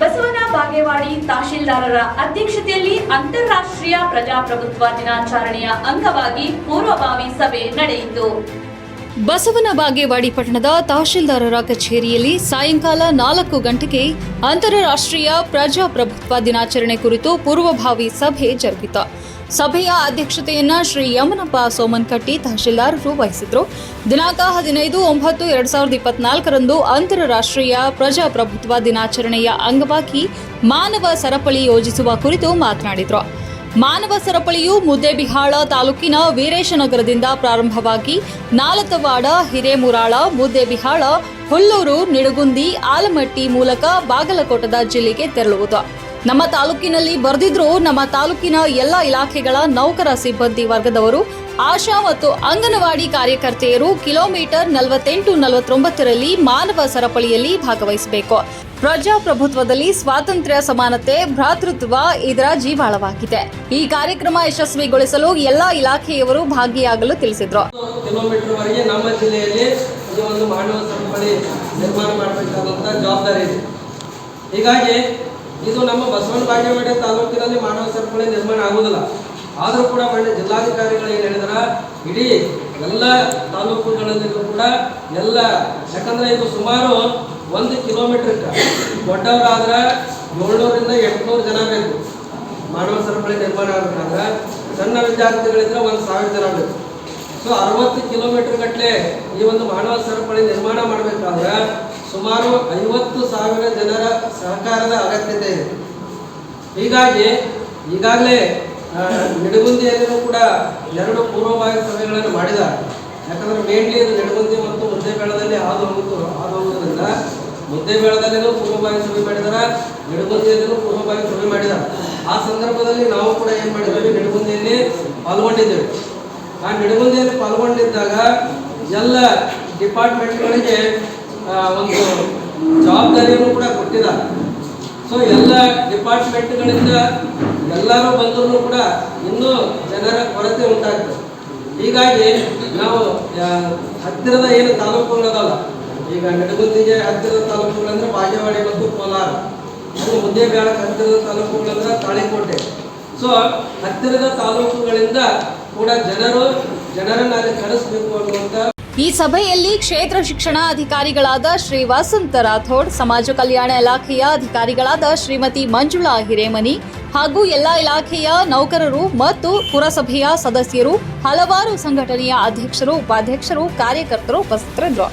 ಬಸವನ ಬಾಗೇವಾಡಿ ತಹಶೀಲ್ದಾರರ ಅಧ್ಯಕ್ಷತೆಯಲ್ಲಿ ಅಂತಾರಾಷ್ಟ್ರೀಯ ಪ್ರಜಾಪ್ರಭುತ್ವ ದಿನಾಚರಣೆಯ ಅಂಗವಾಗಿ ಪೂರ್ವಭಾವಿ ಸಭೆ ನಡೆಯಿತು. ಬಸವನ ಬಾಗೇವಾಡಿ ಪಟ್ಟಣದ ತಹಶೀಲ್ದಾರರ ಕಚೇರಿಯಲ್ಲಿ ಸಾಯಂಕಾಲ ನಾಲ್ಕು ಗಂಟೆಗೆ ಅಂತಾರಾಷ್ಟ್ರೀಯ ಪ್ರಜಾಪ್ರಭುತ್ವ ದಿನಾಚರಣೆ ಕುರಿತು ಪೂರ್ವಭಾವಿ ಸಭೆ ಜರುಗಿತು. ಸಭೆಯ ಅಧ್ಯಕ್ಷತೆಯನ್ನ ಶ್ರೀ ಯಮನಪ್ಪ ಸೋಮನ್ಕಟ್ಟಿ ತಹಶೀಲ್ದಾರರು ವಹಿಸಿದ್ರು ದಿನಾಂಕ ಹದಿನೈದು ಒಂಬತ್ತು ಎರಡ್ ಸಾವಿರದ ಇಪ್ಪತ್ನಾಲ್ಕರಂದು ಅಂತಾರಾಷ್ಟ್ರೀಯ ಪ್ರಜಾಪ್ರಭುತ್ವ ದಿನಾಚರಣೆಯ ಅಂಗವಾಗಿ ಮಾನವ ಸರಪಳಿ ಯೋಜಿಸುವ ಕುರಿತು ಮಾತನಾಡಿದ್ರು. ಮಾನವ ಸರಪಳಿಯು ಮುದ್ದೇಬಿಹಾಳ ತಾಲೂಕಿನ ವೀರೇಶನಗರದಿಂದ ಪ್ರಾರಂಭವಾಗಿ ನಾಲತವಾಡ ಹಿರೇಮುರಾಳ, ಮುದ್ದೇಬಿಹಾಳ, ಹುಲ್ಲೂರು, ನಿಡಗುಂದಿ, ಆಲಮಟ್ಟಿ ಮೂಲಕ ಬಾಗಲಕೋಟದ ಜಿಲ್ಲೆಗೆ ತೆರಳುವುದು. ನಮ್ಮ ತಾಲೂಕಿನಲ್ಲಿ ಬರೆದಿದ್ರು ನಮ್ಮ ತಾಲೂಕಿನ ಎಲ್ಲ ಇಲಾಖೆಗಳ ನೌಕರ ಸಿಬ್ಬಂದಿ ವರ್ಗದವರು, ಆಶಾ ಮತ್ತು ಅಂಗನವಾಡಿ ಕಾರ್ಯಕರ್ತೆಯರು ಕಿಲೋಮೀಟರ್ ನಲವತ್ತೆಂಟು ನಲವತ್ತೊಂಬತ್ತರಲ್ಲಿ ಮಾನವ ಸರಪಳಿಯಲ್ಲಿ ಭಾಗವಹಿಸಬೇಕು. ಪ್ರಜಾಪ್ರಭುತ್ವದಲ್ಲಿ ಸ್ವಾತಂತ್ರ್ಯ ಸಮಾನತೆ, ಭ್ರಾತೃತ್ವ ಇದರ ಜೀವಾಳವಾಗಿದೆ. ಈ ಕಾರ್ಯಕ್ರಮ ಯಶಸ್ವಿಗೊಳಿಸಲು ಎಲ್ಲಾ ಇಲಾಖೆಯವರು ಭಾಗಿಯಾಗಲು ತಿಳಿಸಿದ್ರು. ಹೀಗಾಗಿ ಇದು ನಮ್ಮ ಬಸವನ ಬಾಗೇವಾಡಿ ತಾಲೂಕಿನಲ್ಲಿ ಮಾನವ ಸರಪಳಿ ನಿರ್ಮಾಣ ಆಗುವುದಿಲ್ಲ. ಆದರೂ ಕೂಡ ಮಾನ್ಯ ಜಿಲ್ಲಾಧಿಕಾರಿಗಳು ಏನು ಹೇಳಿದಾರ? ಇಡೀ ಎಲ್ಲ ತಾಲೂಕುಗಳಲ್ಲಿಯೂ ಕೂಡ ಎಲ್ಲ, ಯಾಕಂದ್ರೆ ಇದು ಸುಮಾರು ಒಂದು ಕಿಲೋಮೀಟರ್ ದೊಡ್ಡವರಾದ್ರೆ ಏಳ್ನೂರಿಂದ ಎಂಟುನೂರು ಜನ ಬೇಕು. ಮಾನವ ಸರಪಳಿ ನಿರ್ಮಾಣ ಆಗಬೇಕಾದ್ರೆ ಸಣ್ಣ ವಿದ್ಯಾರ್ಥಿಗಳಿದ್ರೆ ಒಂದು ಸಾವಿರ ಜನ ಬೇಕು. ಸೊ, ಅರವತ್ತು ಕಿಲೋಮೀಟರ್ ಗಟ್ಟಲೆ ಈ ಒಂದು ಮಾನವ ಸರಪಳಿ ನಿರ್ಮಾಣ ಮಾಡಬೇಕಾದ್ರೆ ಸುಮಾರು ಐವತ್ತು ಸಾವಿರ ಜನರ ಸಹಕಾರದ ಅಗತ್ಯತೆ ಇದೆ. ಹೀಗಾಗಿ ಈಗಾಗಲೇ ನಿಡಗುಂದಿಯಲ್ಲಿಯೂ ಕೂಡ ಎರಡು ಪೂರ್ವಭಾವಿ ಸಭೆಗಳನ್ನು ಮಾಡಿದ್ದಾರೆ. ಯಾಕಂದ್ರೆ ಮೇನ್ಲಿ ನಿಡಗುಂದಿ ಮತ್ತು ಮುದ್ದೇಬೇಳದಲ್ಲಿ ಹಾದು ಹೋಗುತ್ತು ಹಾದು ಹೋಗುವುದರಿಂದ ಮುದ್ದೇಬೇಳದಲ್ಲಿನೂ ಪೂರ್ವಭಾವಿ ಸಭೆ ಮಾಡಿದ್ದಾರೆ ನಿಡಗುಂದಿಯಲ್ಲಿನೂ ಪೂರ್ವಭಾವಿ ಸಭೆ ಮಾಡಿದ ಆ ಸಂದರ್ಭದಲ್ಲಿ ನಾವು ಕೂಡ ಏನು ಮಾಡಿದ್ದೇವೆ ನಿಡಗುಂದಿಯಲ್ಲಿ ಪಾಲ್ಗೊಂಡಿದ್ದೇವೆ. ಆ ನಿಡಗುಂದಿಯಲ್ಲಿ ಪಾಲ್ಗೊಂಡಿದ್ದಾಗ ಎಲ್ಲ ಡಿಪಾರ್ಟ್ಮೆಂಟ್ಗಳಿಗೆ ಒಂದು ಜವಾಬ್ದಾರಿಯನ್ನು ಕೂಡ ಕೊಟ್ಟಿದ್ದಾರೆ. ಸೊ ಎಲ್ಲ ಡಿಪಾರ್ಟ್ಮೆಂಟ್ಗಳಿಂದ ಎಲ್ಲರೂ ಬಂದರೂ ಕೂಡ ಇನ್ನೂ ಜನರ ಕೊರತೆ ಉಂಟಾಗ್ತದೆ. ಹೀಗಾಗಿ ನಾವು ಹತ್ತಿರದ ಏನು ತಾಲೂಕುಗಳದಲ್ಲ, ಈಗ ನಡಗುಂದಿಗೆ ಹತ್ತಿರದ ತಾಲೂಕುಗಳಂದ್ರೆ ಬಾಗೇವಾಡಿ ಮತ್ತು ಕೋಲಾರ. ಅದು ಮುದ್ದೇಬೇಳಕ್ಕೆ ಹತ್ತಿರದ ತಾಲೂಕುಗಳಂದ್ರೆ ತಾಳಿಕೋಟೆ. ಸೊ ಹತ್ತಿರದ ತಾಲೂಕುಗಳಿಂದ ಕೂಡ ಜನರು ಜನರನ್ನು ಅಲ್ಲಿ ಕಳಿಸ್ಬೇಕು ಅನ್ನುವಂಥ ಈ ಸಭೆಯಲ್ಲಿ ಕ್ಷೇತ್ರ ಶಿಕ್ಷಣ ಅಧಿಕಾರಿಗಳಾದ ಶ್ರೀ ವಸಂತ ರಾಥೋಡ್, ಸಮಾಜ ಕಲ್ಯಾಣ ಇಲಾಖೆಯ ಅಧಿಕಾರಿಗಳಾದ ಶ್ರೀಮತಿ ಮಂಜುಳಾ ಹಿರೇಮನಿ ಹಾಗೂ ಎಲ್ಲ ಇಲಾಖೆಯ ನೌಕರರು ಮತ್ತು ಪುರಸಭೆಯ ಸದಸ್ಯರು, ಹಲವಾರು ಸಂಘಟನೆಯ ಅಧ್ಯಕ್ಷರು, ಉಪಾಧ್ಯಕ್ಷರು, ಕಾರ್ಯಕರ್ತರು ಉಪಸ್ಥಿತರಿದ್ದರು.